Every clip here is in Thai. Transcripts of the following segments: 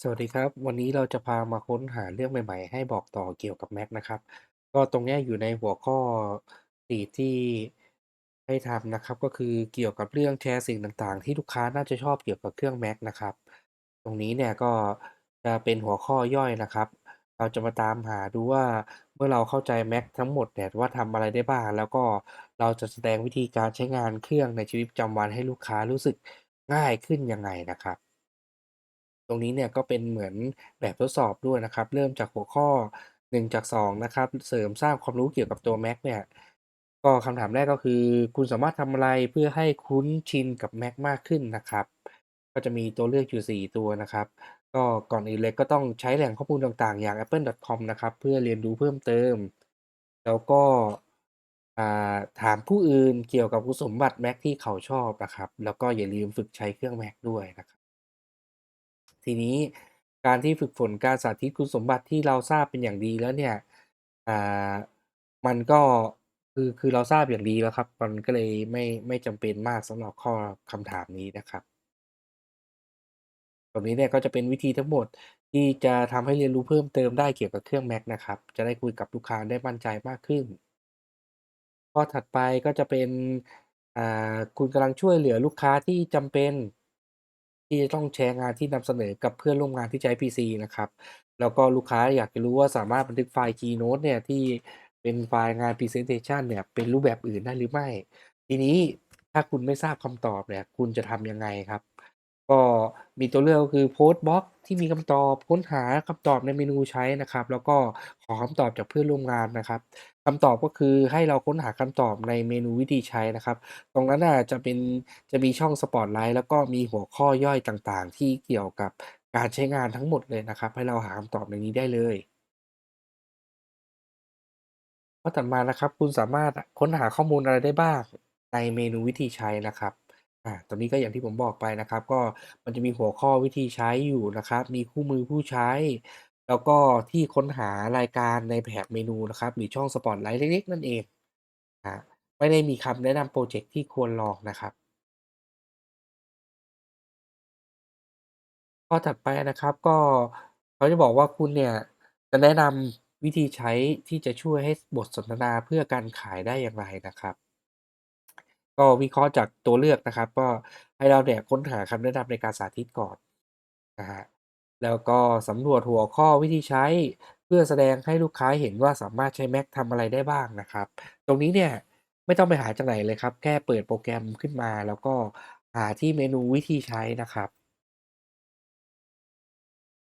สวัสดีครับ วันนี้เราจะพามาค้นหาเรื่องใหม่ ๆ ให้บอกต่อเกี่ยวกับ Mac นะครับ ก็ตรงเนี้ยอยู่ในหัวข้อ Lead ที่ให้ทำนะครับ ก็คือเกี่ยวกับเรื่องแชร์สิ่งต่างๆ ที่ลูกค้าน่าจะชอบเกี่ยวกับเครื่อง Mac นะครับ ตรงนี้เนี่ยก็จะเป็นหัวข้อย่อยนะครับ เราจะมาตามหาดูว่าเมื่อเราเข้าใจ Mac ทั้งหมดเนี่ยว่าทำอะไรได้บ้าง แล้วก็เราจะแสดงวิธีการใช้งานเครื่องในชีวิตประจำวันให้ลูกค้ารู้สึกง่ายขึ้นยังไงนะครับ ตรงนี้เนี่ยก็เป็นเหมือนแบบทดสอบด้วยนะครับ เริ่มจากหัวข้อ 1 จาก 2 นะครับ เสริมสร้างความรู้เกี่ยวกับตัว Mac เนี่ย ก็คำถามแรกก็คือ คุณสามารถทำอะไรเพื่อให้คุ้นชินกับ Mac มากขึ้นนะครับ ก็จะมีตัวเลือกอยู่ 4 ตัวนะครับ ก็ก่อนอื่นเลยก็ต้องใช้แหล่งข้อมูลต่างๆ อย่าง apple.com นะครับ เพื่อเรียนรู้เพิ่มเติม แล้วก็อ่าถามผู้อื่นเกี่ยวกับคุณสมบัติ Mac ที่เขาชอบนะครับ แล้วก็อย่าลืมฝึกใช้เครื่อง Mac ด้วยนะครับ ทีนี้การที่ฝึกฝนการสาธิตคุณสมบัติที่เราทราบเป็นอย่างดีแล้วเนี่ยอ่ามันก็คือคือเราทราบอย่างดีแล้วครับ มันก็เลยไม่ไม่จำเป็นมากสำหรับข้อคำถามนี้นะครับ ตรงนี้เนี่ยก็จะเป็นวิธีทั้งหมดที่จะทำให้เรียนรู้เพิ่มเติมได้เกี่ยวกับเครื่อง Mac นะครับ จะได้คุยกับลูกค้าได้มั่นใจมากขึ้น ข้อถัดไปก็จะเป็นอ่าคุณกำลังช่วยเหลือลูกค้าที่จำเป็น ที่จะต้องแชร์งานที่นำเสนอกับเพื่อนร่วมงานที่ใช้ PC นะครับ แล้วก็ลูกค้าอยากจะรู้ว่าสามารถบันทึกไฟล์ Keynote เนี่ยที่เป็นไฟล์งานพรีเซนเทชันเนี่ยเป็นรูปแบบอื่นได้หรือไม่ ทีนี้ถ้าคุณไม่ทราบคำตอบเนี่ยคุณจะทำยังไงครับ? ก็มีตัวเลือกก็คือโพสต์บล็อกที่มีคำตอบค้นหาคำตอบในเมนูใช้นะครับ แล้วก็ขอคำตอบจากเพื่อนร่วมงานนะครับคำตอบก็คือให้เราค้นหาคำตอบในเมนูวิธีใช้นะครับ ตรงนั้นน่ะจะเป็นจะมีช่องสปอตไลต์แล้วก็มีหัวข้อย่อยต่างๆ ที่เกี่ยวกับการใช้งานทั้งหมดเลยนะครับ ให้เราหาคำตอบในนี้ได้เลยข้อถัดมานะครับ คุณสามารถค้นหาข้อมูลอะไรได้บ้างในเมนูวิธีใช้นะครับ อ่า ตรงนี้ก็อย่างที่ผมบอกไปนะครับ ก็มันจะมีหัวข้อวิธีใช้อยู่นะครับ มีคู่มือผู้ใช้ แล้วก็ที่ค้นหารายการในแถบเมนูนะครับ หรือช่องสปอตไลต์เล็ก ๆ นั่นเองครับไม่ได้มีคำแนะนำพรอเจกต์ที่ควรลองนะครับ ข้อถัดไปนะครับ ก็ เขาจะบอกว่าคุณเนี่ยจะแนะนำวิธีใช้ที่จะช่วยให้บทสนทนาเพื่อการขายได้อย่างไรนะครับ ก็วิเคราะห์จากตัวเลือกนะครับ ก็ให้เราเนี่ยค้นหาคำแนะนำในการสาธิตก่อนนะครับแล้วก็สำรวจหัวข้อวิธีใช้เพื่อแสดงให้ลูกค้าเห็นว่าสามารถใช้ Mac ทำอะไรได้บ้างนะครับ ตรงนี้เนี่ยไม่ต้องไปหาจากไหนเลยครับ แค่เปิดโปรแกรมขึ้นมา แล้วก็หาที่เมนูวิธีใช้นะครับ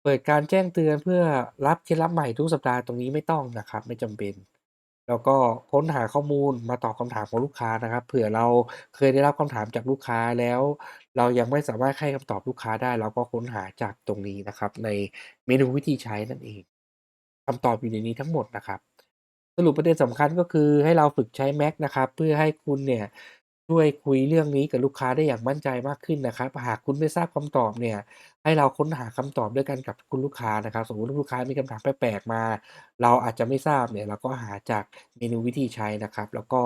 เปิดการแจ้งเตือนเพื่อรับเคล็ดลับใหม่ทุกสัปดาห์ตรงนี้ไม่ต้องนะครับ ไม่จำเป็น แล้วก็ค้นหาข้อมูลมาตอบคำถามของลูกค้านะครับ เผื่อเราเคยได้รับคำถามจากลูกค้าแล้ว เรายังไม่สามารถให้คำตอบลูกค้าได้ เราก็ค้นหาจากตรงนี้นะครับ ในเมนูวิธีใช้นั่นเองคำตอบอยู่ในนี้ทั้งหมดนะครับ สรุปประเด็นสำคัญก็คือให้เราฝึกใช้ Mac นะครับ เพื่อให้คุณเนี่ย ช่วยคุยเรื่องนี้กับลูกค้าได้อย่างมั่นใจมากขึ้นนะครับ หากคุณไม่ทราบคำตอบเนี่ย ให้เราค้นหาคำตอบด้วยกันกับคุณลูกค้านะครับ สมมติว่าลูกค้ามีคำถามแปลกๆมา เราอาจจะไม่ทราบเนี่ย เราก็หาจากเมนูวิธีใช้นะครับ แล้วก็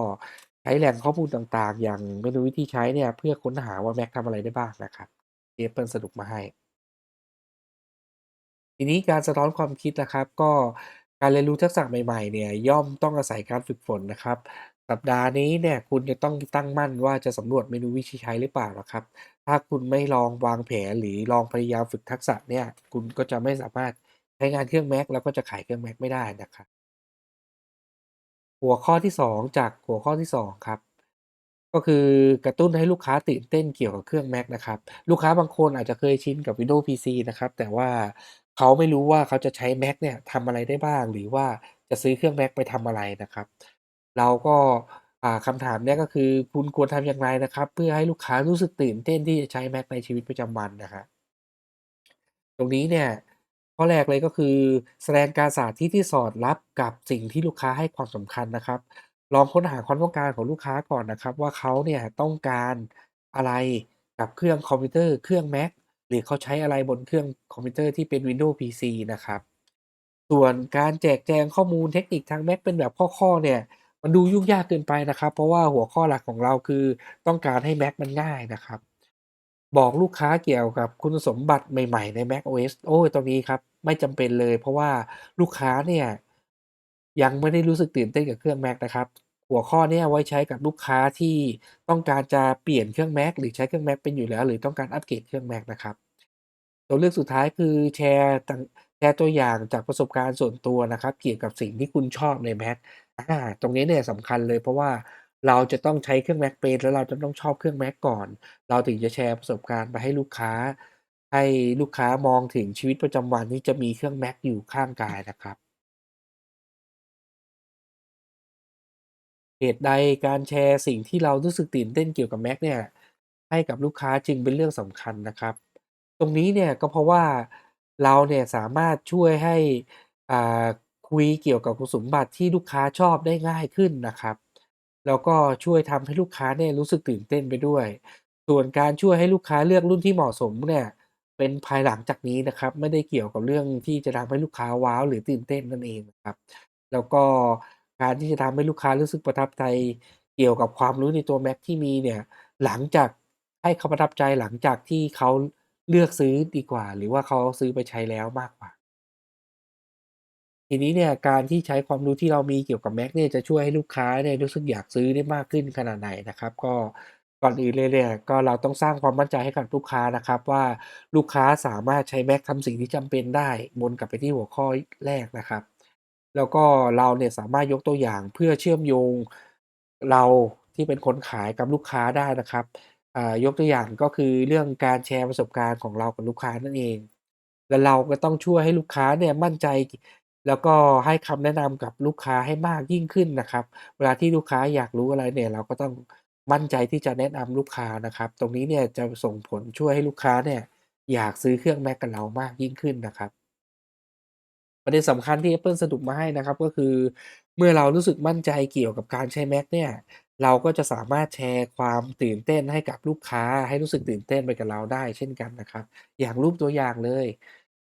ใช้แหล่งข้อมูลต่างๆ อย่างเมนูวิธีใช้เนี่ย เพื่อค้นหาว่า Mac ทำอะไรได้บ้างนะครับที่ Apple สรุปมาให้ ทีนี้การสะท้อนความคิดนะครับ ก็การเรียนรู้ทักษะใหม่ๆเนี่ยย่อมต้องอาศัยการฝึกฝนนะครับ สัปดาห์นี้เนี่ยคุณจะต้องตั้งมั่นว่าจะสำรวจเมนูวิธีใช้หรือเปล่านะครับ ถ้าคุณไม่ลองวางแผนหรือลองพยายามฝึกทักษะเนี่ย คุณก็จะไม่สามารถใช้งานเครื่อง Mac แล้วก็จะขายเครื่อง Mac ไม่ได้นะครับ หัวข้อที่ 2 จากหัวข้อที่ 2 ครับ ก็คือกระตุ้นให้ลูกค้าตื่นเต้นเกี่ยวกับเครื่อง Mac นะครับ ลูกค้าบางคนอาจจะเคยชินกับ Windows PC นะครับ แต่ว่าเขาไม่รู้ว่าเขาจะใช้ Mac เนี่ยทำอะไรได้บ้าง หรือว่าจะซื้อเครื่อง Mac ไปทำอะไรนะครับ เราก็อ่าคำถามเนี้ยก็คือคุณควรทำอย่างไรนะครับ เพื่อให้ลูกค้ารู้สึกตื่นเต้นที่จะใช้ Mac ในชีวิตประจำวันนะครับตรงนี้เนี่ยข้อแรกเลยก็คือ แสดงการสาธิตที่สอดรับกับสิ่งที่ลูกค้าให้ความสำคัญนะครับ ลองค้นหาความต้องการของลูกค้าก่อนนะครับ ว่าเขาเนี่ยต้องการอะไรกับเครื่องคอมพิวเตอร์เครื่อง Mac หรือเขาใช้อะไรบนเครื่องคอมพิวเตอร์ที่เป็น Windows PC นะครับ ส่วนการแจกแจงข้อมูลเทคนิคทาง Mac เป็นแบบข้อๆเนี่ย มันดูยุ่งยากเกินไปนะครับ เพราะว่าหัวข้อหลักของเราคือต้องการให้ Mac มันง่ายนะครับ บอกลูกค้าเกี่ยวกับคุณสมบัติใหม่ๆใน macOS โอ๊ยตรงนี้ครับ ไม่จำเป็นเลย เพราะว่าลูกค้าเนี่ยยังไม่ได้รู้สึกตื่นเต้นกับเครื่อง Mac นะครับ หัวข้อเนี้ไว้ใช้กับลูกค้าที่ต้องการจะเปลี่ยนเครื่อง Mac หรือใช้เครื่อง Mac เป็นอยู่แล้ว หรือต้องการอัปเกรดเครื่อง Mac นะครับ ตัวเลือกสุดท้ายคือแชร์ต่าง แชร์ตัวอย่างจากประสบการณ์ส่วนตัวนะครับ เกี่ยวกับสิ่งที่คุณชอบใน Mac อา ตรงนี้เนี่ยสำคัญเลย เพราะว่าเราจะต้องใช้เครื่อง Mac เป็น แล้วเราจะต้องชอบเครื่อง Mac ก่อน เราถึงจะแชร์ประสบการณ์ไปให้ลูกค้า ให้ลูกค้ามองถึงชีวิตประจำวันที่จะมีเครื่อง Mac อยู่ข้างกายนะครับ เหตุใดการแชร์สิ่งที่เรารู้สึกตื่นเต้นเกี่ยวกับ Mac เนี่ย ให้กับลูกค้าจึงเป็นเรื่องสำคัญนะครับ ตรงนี้เนี่ยก็เพราะว่า เราเนี่ยสามารถช่วยให้ อ่า คุยเกี่ยวกับคุณสมบัติที่ลูกค้าชอบได้ง่ายขึ้นนะครับ แล้วก็ช่วยทำให้ลูกค้าเนี่ยรู้สึกตื่นเต้นไปด้วย ส่วนการช่วยให้ลูกค้าเลือกรุ่นที่เหมาะสมเนี่ยเป็นภายหลังจากนี้นะครับ ไม่ได้เกี่ยวกับเรื่องที่จะทำให้ลูกค้าว้าว หรือตื่นเต้นนั่นเองนะครับ แล้วก็การที่จะทำให้ลูกค้ารู้สึกประทับใจเกี่ยวกับความรู้ในตัว Mac ที่มีเนี่ย หลังจาก ให้เขาประทับใจหลังจากที่เขา เลือกซื้อดีกว่า หรือว่าเขาซื้อไปใช้แล้วมากกว่า ทีนี้เนี่ยการที่ใช้ความรู้ที่เรามีเกี่ยวกับ Mac เนี่ยจะช่วยให้ลูกค้าเนี่ยรู้สึกอยากซื้อได้มากขึ้นขนาดไหนนะครับ ก็ก่อนอื่นเลยเนี่ยก็เราต้องสร้างความมั่นใจให้กับลูกค้านะครับ ว่าลูกค้าสามารถใช้ Mac ทำสิ่งที่จำเป็นได้วนกลับไปที่หัวข้อแรกนะครับ แล้วก็เราเนี่ยสามารถยกตัวอย่างเพื่อเชื่อมโยงเราที่เป็นคนขายกับลูกค้าได้นะครับ ยกตัวอย่างก็คือเรื่องการแชร์ประสบการณ์ของเรากับลูกค้านั่นเอง แล้วเราก็ต้องช่วยให้ลูกค้าเนี่ยมั่นใจ แล้วก็ให้คำแนะนำกับลูกค้าให้มากยิ่งขึ้นนะครับ เวลาที่ลูกค้าอยากรู้อะไรเนี่ยเราก็ต้องมั่นใจที่จะแนะนำลูกค้านะครับ ตรงนี้เนี่ยจะส่งผลช่วยให้ลูกค้าเนี่ยอยากซื้อเครื่อง Mac กับเรามากยิ่งขึ้นนะครับประเด็นสำคัญที่ Apple สรุปมาให้นะครับก็คือ เมื่อเรารู้สึกมั่นใจเกี่ยวกับการใช้ Mac เนี่ย เราก็จะสามารถแชร์ความตื่นเต้นให้กับลูกค้า ให้รู้สึกตื่นเต้นไปกับเราได้เช่นกันนะครับ อย่างรูปตัวอย่างเลย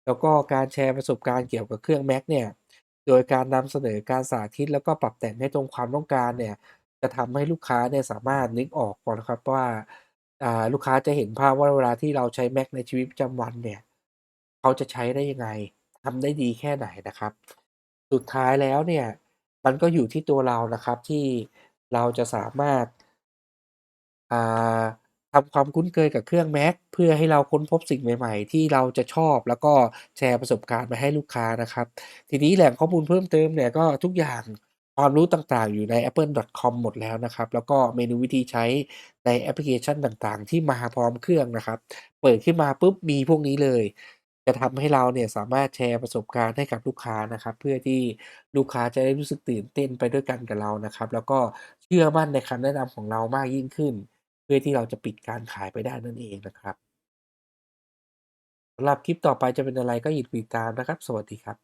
แล้วก็การแชร์ประสบการณ์เกี่ยวกับเครื่อง Mac เนี่ย โดยการนำเสนอการสาธิต แล้วก็ปรับแต่งให้ตรงความต้องการเนี่ย จะทำให้ลูกค้าเนี่ยสามารถนึกออกก่อนนะครับว่าอ่าลูกค้าจะเห็นภาพว่าเวลาที่เราใช้ Mac ในชีวิตประจำวันเนี่ย เขาจะใช้ได้ยังไงทำได้ดีแค่ไหนนะครับ สุดท้ายแล้วเนี่ย มันก็อยู่ที่ตัวเรานะครับที่ เราจะสามารถ อ่า ทำความคุ้นเคยกับเครื่อง Mac เพื่อให้เราค้นพบสิ่งใหม่ ๆ ที่เราจะชอบ แล้วก็แชร์ประสบการณ์ไปให้ลูกค้านะครับ ทีนี้แหล่งข้อมูลเพิ่มเติมเนี่ย ก็ทุกอย่าง ความรู้ต่าง ๆ อยู่ใน apple.com หมดแล้วนะครับ แล้วก็เมนูวิธีใช้ในแอปพลิเคชันต่าง ๆ ที่มาพร้อมเครื่องนะครับ เปิดขึ้นมาปุ๊บ มีพวกนี้เลย จะทำให้เราเนี่ยสามารถแชร์ประสบการณ์ให้กับลูกค้านะครับ เพื่อที่ลูกค้าจะได้รู้สึกตื่นเต้นไปด้วยกันกับเรานะครับ แล้วก็เชื่อมั่นในคำแนะนำของเรามากยิ่งขึ้น เพื่อที่เราจะปิดการขายไปได้นั่นเองนะครับสำหรับคลิปต่อไปจะเป็นอะไรก็อย่าลืมติดตามนะครับ สวัสดีครับ